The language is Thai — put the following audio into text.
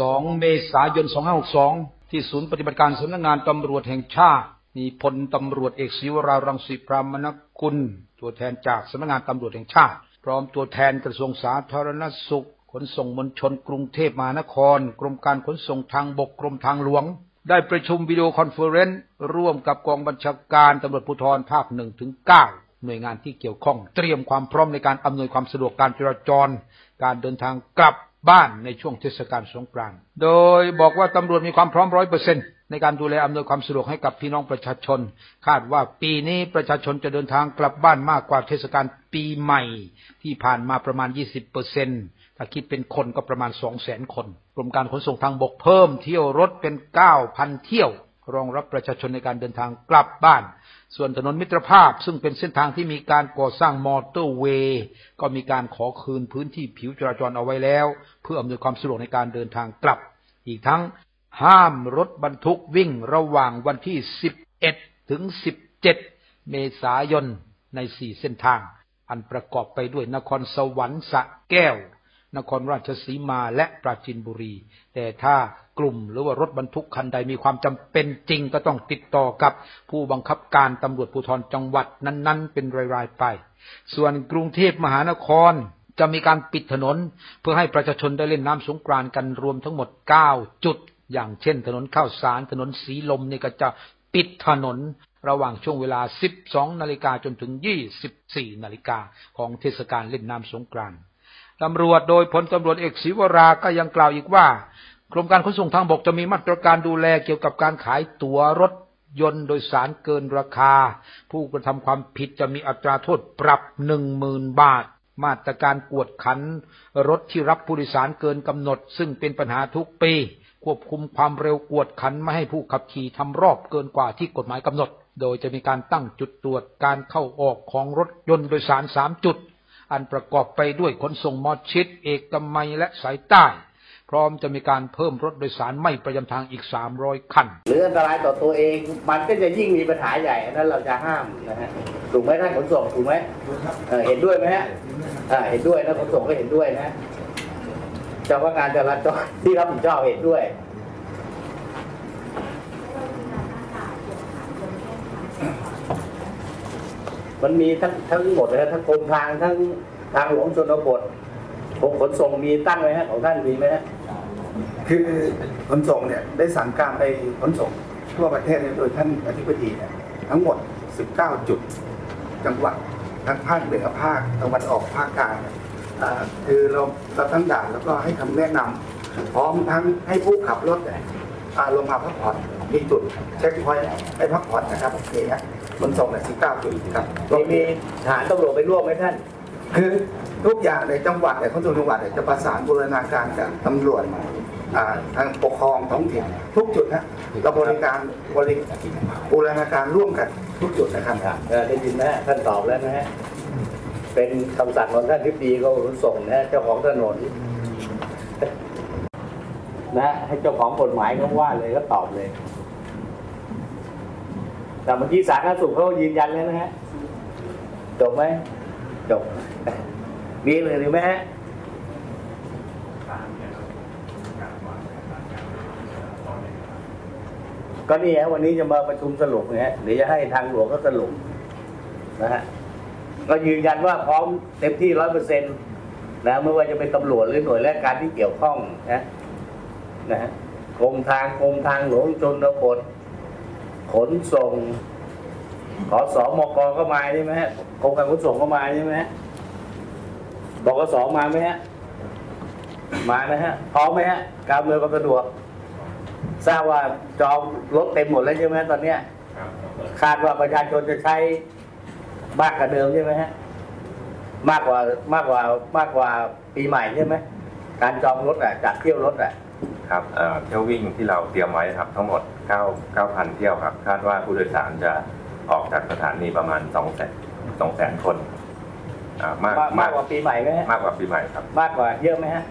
2 เมษายน 2562 ที่ศูนย์ปฏิบัติการสำนักงานตำรวจแห่งชาติ มีพลตำรวจเอกศิวรารังสีพรามนกุล ตัวแทนจากสำนักงานตำรวจแห่งชาติ พร้อมตัวแทนกระทรวงสาธารณสุข ขนส่งมวลชนกรุงเทพมหานคร กรมการขนส่งทางบกกรมทางหลวง ได้ประชุมวิดีโอคอนเฟอเรนซ์ร่วมกับกองบัญชาการตำรวจภูธรภาค1ถึง9หน่วยงานที่เกี่ยวข้องเตรียมความพร้อมในการอำนวยความสะดวกการจราจร การเดินทางกลับ บ้านในช่วงเทศกาลสงกรานต์ โดยบอกว่าตำรวจมีความพร้อมร้อยเปอร์เซ็นต์ในการดูแลอำนวยความสะดวกให้กับพี่น้องประชาชน คาดว่าปีนี้ประชาชนจะเดินทางกลับบ้านมากกว่าเทศกาลปีใหม่ ที่ผ่านมาประมาณ 20เปอร์เซ็นต์ถ้าคิดเป็นคนก็ประมาณ 2 0 0 0 0 0 คน กรมการขนส่งทางบกเพิ่มเที่ยวรถเป็น 9,000 เที่ยว รองรับประชาชนในการเดินทางกลับบ้าน ส่วนถนนมิตรภาพซึ่งเป็นเส้นทางที่มีการก่อสร้างมอเตอร์เวย์ก็มีการขอคืนพื้นที่ผิวจราจรเอาไว้แล้ว เพื่ออำนวยความสะดวกในการเดินทางกลับ อีกทั้งห้ามรถบรรทุกวิ่งระหว่างวันที่ 11 ถึง 17 เมษายนใน 4 เส้นทาง อันประกอบไปด้วยนครสวรรค์สะแก้ว นครราชสีมาและปราจีนบุรี แต่ถ้ากลุ่มหรือว่ารถบรรทุกคันใดมีความจำเป็นจริงก็ต้องติดต่อกับผู้บังคับการตำรวจภูธรจังหวัดนั้น ๆ เป็นราย ๆ ไป ส่วนกรุงเทพมหานครจะมีการปิดถนน เพื่อให้ประชาชนได้เล่นน้ำสงกรานกันรวมทั้งหมด 9 จุด อย่างเช่น ถนนข้าวสาร ถนนสีลมนี่ก็จะปิดถนนระหว่างช่วงเวลา 12 นาฬิกาจนถึง 24 นาฬิกาของเทศกาลเล่นน้ำสงกรานต์ ตำรวจโดยพลตำรวจเอกศิวราก็ยังกล่าวอีกว่ากรมการขนส่งทางบกจะมีมาตรการดูแลเกี่ยวกับการขายตั๋วรถยนต์โดยสารเกินราคา ผู้กระทำความผิดจะมีอัตราโทษปรับหนึ่งหมื่นบาท มาตรการกวดขัน รถที่รับผู้โดยสารเกินกำหนด ซึ่งเป็นปัญหาทุกปี ควบคุมความเร็วกวดขันไม่ให้ผู้ขับขี่ทำรอบเกินกว่าที่กฎหมายกำหนด โดยจะมีการตั้งจุดตรวจการเข้าออกของรถยนต์โดยสารสามจุด อันประกอบไปด้วยขนส่งมอชิด เอกมัยและสายใต้ พร้อมจะมีการเพิ่มรถโดยสารไม่ประจำทางอีก 300 คัน หรืออันตรายต่อตัวเอง มันก็จะยิ่งมีปัญหาใหญ่อันนั้นเราจะห้ามนะฮะถูกไหมท่านขนส่งถูกไหมเห็นด้วยไหมฮะเห็นด้วยนะขนส่งก็เห็นด้วยนะเจ้าพนักงานจราจรที่รับผิดชอบเห็นด้วย มันมีทั้งทั้งหมดเลยฮะทั้งกรมทางทั้งทางหลวงชนบทกรมขนส่งมีตั้งไหมฮะของท่านมีไหมฮะคือขนส่งเนี่ยได้สั่งการไปขนส่งทั่วประเทศเนี่ยโดยท่านอธิบดีเนี่ยทั้งหมด 19 จุด จังหวัดทั้งภาคเหนือภาคตะวันออกภาคกลางอ่าคือเราเราตั้งด่านแล้วก็ให้คำแนะนำพร้อมทั้งให้ผู้ขับรถเนี่ยอ่าลงมาพักผ่อนมีจุดเช็คพอยต์ให้พักผ่อนนะครับนี่ฮะ ขนส่งเนี่ย19จุดครับมีมีทหารตำรวจไปร่วมไหมท่าน คือทุกอย่างในจังหวัดในขนส่งจังหวัดเนี่ยจะประสานบูรณาการกับตำรวจอ่าทางปกครองท้องถิ่นทุกจุดนะเราบริการบริบูรณาการร่วมกันทุกจุดนะครับเออได้ยินไหมฮะท่านตอบแล้วนะฮะเป็นคำสั่งของท่านทิบดีก็ขนส่งนะฮะเจ้าของถนนนะฮะให้เจ้าของกฎหมายเขาว่าเลยก็ตอบเลย แต่เมื่อกี้สาธารณสุขเขายืนยันแล้วนะฮะจบไหมจบมีเลยหรือไหมฮะก็นี่ฮะวันนี้จะมาประชุมสรุปนะฮะเดี๋ยวจะให้ทางหลวงก็สรุปนะฮะก็ยืนยันว่าพร้อมเต็มที่ร้อยเปอร์เซ็นต์นะไม่ว่าจะเป็นตำรวจหรือหน่วยราชการที่เกี่ยวข้องนะนะฮะกรมทางกรมทางหลวงชนบท ขนส่งขอสอมกก็มาใช่ไหมฮะกรมการขนส่งก็มาใช่ไหมฮะบกสมาไหมฮะมานะฮะพร้อมไหมฮะการอำนวยความสะดวกทราบว่าจองรถเต็มหมดแล้วใช่ไหมตอนเนี้ยคาดว่าประชาชนจะใช้มากกว่าเดิมใช่ไหมฮะมากกว่ามากกว่ามากกว่าปีใหม่ใช่ไหมการจองรถอะจัดเที่ยวรถอะ ครับเอ่อเที่ยววิ่งที่เราเตรียมไว้ครับทั้งหมด 9 9,000 เที่ยวครับ คาดว่าผู้โดยสารจะออกจากสถานีประมาณ2แสน2แสนคนอ่ามากมากมากกว่าปีใหม่ไหมฮะมากกว่าปีใหม่ครับ มากกว่าเยอะไหมฮะ